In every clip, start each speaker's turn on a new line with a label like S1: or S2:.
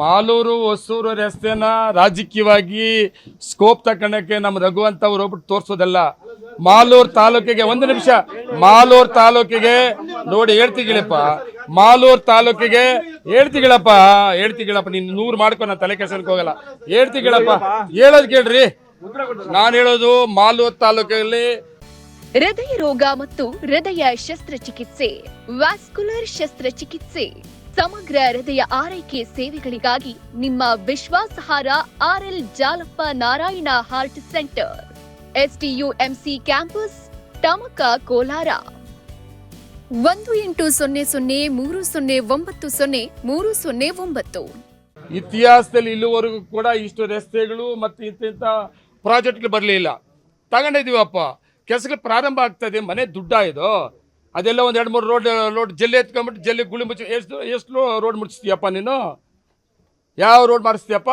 S1: ಮಾಲೂರು, ಹೊಸೂರು ರಸ್ತೆನ ರಾಜಕೀಯವಾಗಿ ಸ್ಕೋಪ್ ತಗೊಳಕ್ಕೆ ನಮ್ಮ ರಘುವಂತ ಅವ್ರು ತೋರಿಸೋದಲ್ಲ. ಮಾಲೂರು ತಾಲೂಕಿಗೆ ಒಂದು ನಿಮಿಷ. ಮಾಲೂರು ತಾಲೂಕಿಗೆ ನೋಡಿ ಹೇಳ್ತಿಗಿಳಪ್ಪ ಮಾಲೂರು ತಾಲೂಕಿಗೆ ಹೇಳ್ತಿಗಿಳಪ್ಪ ಹೇಳ್ತಿಗಿಳಪ್ಪ ನೀನು ನೂರು ಮಾಡ್ಕೊ, ನಾನು ತಲೆ ಕೆಸನ್ಗೆ ಹೋಗಲ್ಲ. ಹೇಳ್ತಿಗಿಳಪ್ಪ ಹೇಳೋದು ಕೇಳ್ರಿ. ನಾನು ಹೇಳೋದು ಮಾಲೂರು ತಾಲೂಕಲ್ಲಿ
S2: ಹೃದಯ ರೋಗ ಮತ್ತು ಹೃದಯ ಶಸ್ತ್ರಚಿಕಿತ್ಸೆ. ವ್ಯಾಸ್ಕುಲರ್ ಶಸ್ತ್ರಚಿಕಿತ್ಸೆ. ಸಮಗ್ರ ಹೃದಯ ಆರೈಕೆ ಸೇವೆಗಳಿಗಾಗಿ ನಿಮ್ಮ ವಿಶ್ವಾಸಹಾರ RL Jalappa Narayana heart centre. SDUMC campus Tamaka Kolar. ಒಂದು ಎಂಟು ಸೊನ್ನೆ ಸೊನ್ನೆ ಮೂರು ಸೊನ್ನೆ ಒಂಬತ್ತು ಸೊನ್ನೆ ಮೂರು ಸೊನ್ನೆ ಒಂಬತ್ತು.
S1: ಇತಿಹಾಸದಲ್ಲಿ ಇಲ್ಲಿವರೆಗೂ ಕೂಡ ಇಷ್ಟು ರಸ್ತೆಗಳು ಮತ್ತು ಇಂತಿಂಥ ಪ್ರಾಜೆಕ್ಟ್ಗಳು ಬರಲಿಲ್ಲ ತಗೊಂಡಿದ್ದೀವಪ್ಪ. ಕೆಲಸಗಳು ಪ್ರಾರಂಭ ಆಗ್ತದೆ ಮನೆ ದುಡ್ಡ ಇದು ಅದೆಲ್ಲ ಒಂದು ಎರಡು ಮೂರು ರೋಡ್ ರೋಡ್ ಜಲ್ಲಿ ಎತ್ಕೊಂಡ್ಬಿಟ್ಟು ಜಲ್ಲಿ ಗುಳಿ ಮುಚ್ಚಿ ಎಷ್ಟು ಎಷ್ಟು ರೋಡ್ ಮುಚ್ಚಿಸ್ತೀಯಪ್ಪ ನೀನು? ಯಾವ ರೋಡ್ ಮಾಡಿಸ್ತೀಯಪ್ಪ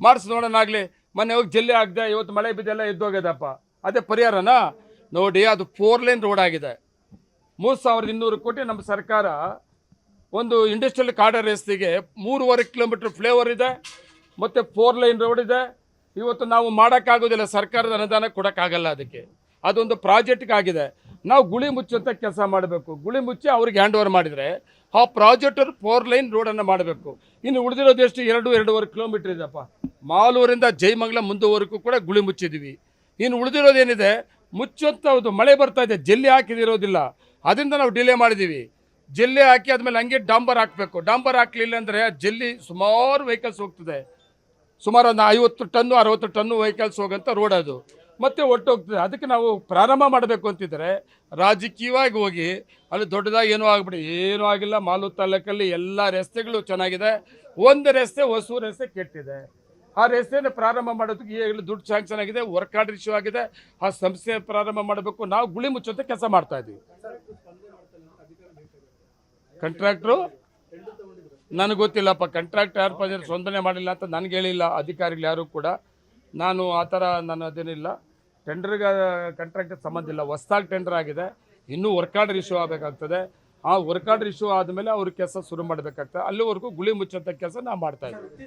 S1: ಮಾಡಿಸ್ ನೋಡೋಣ ಆಗಲಿ. ಮೊನ್ನೆ ಹೋಗಿ ಜಲ್ಲಿ ಆಗದೆ, ಇವತ್ತು ಮಳೆ ಬಿದ್ದೆಲ್ಲ ಎದ್ದೋಗ್ಯದಪ್ಪ ಅದೇ ಪರಿಹಾರನ? ನೋಡಿ, ಅದು ಫೋರ್ ಲೈನ್ ರೋಡ್ ಆಗಿದೆ. ಮೂರು ಸಾವಿರದ ಇನ್ನೂರು ಕೋಟಿ ನಮ್ಮ ಸರ್ಕಾರ ಒಂದು ಇಂಡಸ್ಟ್ರಿಯಲ್ ಕಾಡರ್ ರಸ್ತೆಗೆ ಮೂರುವರೆ ಕಿಲೋಮೀಟ್ರ್ ಫ್ಲೇವರ್ ಇದೆ, ಮತ್ತು ಫೋರ್ ಲೈನ್ ರೋಡ್ ಇದೆ. ಇವತ್ತು ನಾವು ಮಾಡೋಕ್ಕಾಗೋದಿಲ್ಲ, ಸರ್ಕಾರದ ಅನುದಾನ ಕೊಡೋಕ್ಕಾಗಲ್ಲ ಅದಕ್ಕೆ. ಅದೊಂದು ಪ್ರಾಜೆಕ್ಟ್ಗೆ ಆಗಿದೆ ನಾವು ಗುಳಿ ಮುಚ್ಚುವಂಥ ಕೆಲಸ ಮಾಡಬೇಕು. ಗುಳಿ ಮುಚ್ಚಿ ಅವ್ರಿಗೆ ಹ್ಯಾಂಡ್ ಓವರ್ ಮಾಡಿದರೆ ಆ ಪ್ರಾಜೆಕ್ಟರ್ ಫೋರ್ ಲೈನ್ ರೋಡನ್ನು ಮಾಡಬೇಕು. ಇನ್ನು ಉಳಿದಿರೋದು ಎಷ್ಟು? ಎರಡು, ಎರಡೂವರೆ ಕಿಲೋಮೀಟರ್ ಇದೆಪ್ಪ ಮಾಲೂರಿಂದ ಜೈಮಂಗ್ಲ ಮುಂದುವರೆಗೂ ಕೂಡ ಗುಳಿ ಮುಚ್ಚಿದ್ದೀವಿ ಇನ್ನು ಉಳಿದಿರೋದೇನಿದೆ ಮುಚ್ಚುವಂಥ ಒಂದು ಮಳೆ ಬರ್ತಾ ಇದೆ. ಜಲ್ಲಿ ಹಾಕಿದಿರೋದಿಲ್ಲ. ಅದರಿಂದ ನಾವು ಡಿಲೇ ಮಾಡಿದ್ದೀವಿ ಜಲ್ಲಿ ಹಾಕಿ ಆದಮೇಲೆ ಹಂಗೆ ಡಾಂಬರ್ ಹಾಕಬೇಕು. ಡಾಂಬರ್ ಹಾಕಲಿಲ್ಲ ಅಂದರೆ ಜಲ್ಲಿ ಸುಮಾರು ವೆಹಿಕಲ್ಸ್ ಹೋಗ್ತದೆ. ಸುಮಾರು ಒಂದು ಐವತ್ತು ಟನ್ನು, ಅರವತ್ತು ಟನ್ನು ವೆಹಿಕಲ್ಸ್ ಹೋಗೋಂಥ ರೋಡ್ ಅದು. ಮತ್ತೆ ಒಟ್ಟು ಹೋಗ್ತದೆ ಅದಕ್ಕೆ ನಾವು ಪ್ರಾರಂಭ ಮಾಡಬೇಕು ಅಂತಿದ್ರೆ ರಾಜಕೀಯವಾಗಿ ಹೋಗಿ ಅಲ್ಲಿ ದೊಡ್ಡದಾಗಿ ಏನೂ ಆಗ್ಬಿಡಿ, ಏನೂ ಆಗಿಲ್ಲ. ಮಾಲು ತಾಲೂಕಲ್ಲಿ ಎಲ್ಲ ರಸ್ತೆಗಳು ಚೆನ್ನಾಗಿದೆ. ಒಂದು ರಸ್ತೆ ಹೊಸೂರು ರಸ್ತೆ ಕೆಟ್ಟಿದೆ. ಆ ರಸ್ತೆಯನ್ನು ಪ್ರಾರಂಭ ಮಾಡೋದಕ್ಕೆ ಈಗಲೂ ದುಡ್ಡು ಸ್ಯಾಂಕ್ಷನ್ ಆಗಿದೆ ವರ್ಕ್ ಆರ್ಡರ್ ಇಶ್ಯೂ ಆಗಿದೆ. ಆ ಸಂಸ್ಥೆ ಪ್ರಾರಂಭ ಮಾಡಬೇಕು. ನಾವು ಗುಳಿ ಮುಚ್ಚೋದಕ್ಕೆ ಕೆಲಸ ಮಾಡ್ತಾ ಇದ್ದೀವಿ. ಕಂಟ್ರಾಕ್ಟ್ರು ನನಗೆ ಗೊತ್ತಿಲ್ಲಪ್ಪ. ಕಾಂಟ್ರಾಕ್ಟ್ ಯಾರು ಅಂದರೆ ಸೊಂದನೆ ಮಾಡಿಲ್ಲ ಅಂತ ನನಗೆ ಹೇಳಿಲ್ಲ. ಅಧಿಕಾರಿಗಳು ಯಾರು ಕೂಡ. ನಾನು ಆ ಥರ ನಾನು ಅದೇನಿಲ್ಲ. ಟೆಂಡರ್ಗೆ ಕಾಂಟ್ರಾಕ್ಟ್ ಸಂಬಂಧ ಇಲ್ಲ. ಹೊಸ್ದಾಗಿ ಟೆಂಡರ್ ಆಗಿದೆ. ಇನ್ನೂ ವರ್ಕ್ ಆರ್ಡರ್ ಇಶ್ಯೂ ಆಗಬೇಕಾಗ್ತದೆ. ಆ ವರ್ಕ್ ಆರ್ಡರ್ ಇಶ್ಯೂ ಆದಮೇಲೆ ಅವ್ರ ಕೆಲಸ ಶುರು ಮಾಡಬೇಕಾಗ್ತದೆ. ಅಲ್ಲಿವರೆಗೂ ಗುಳಿ ಮುಚ್ಚುವಂಥ ಕೆಲಸ ನಾವು ಮಾಡ್ತಾ ಇದ್ದೀವಿ.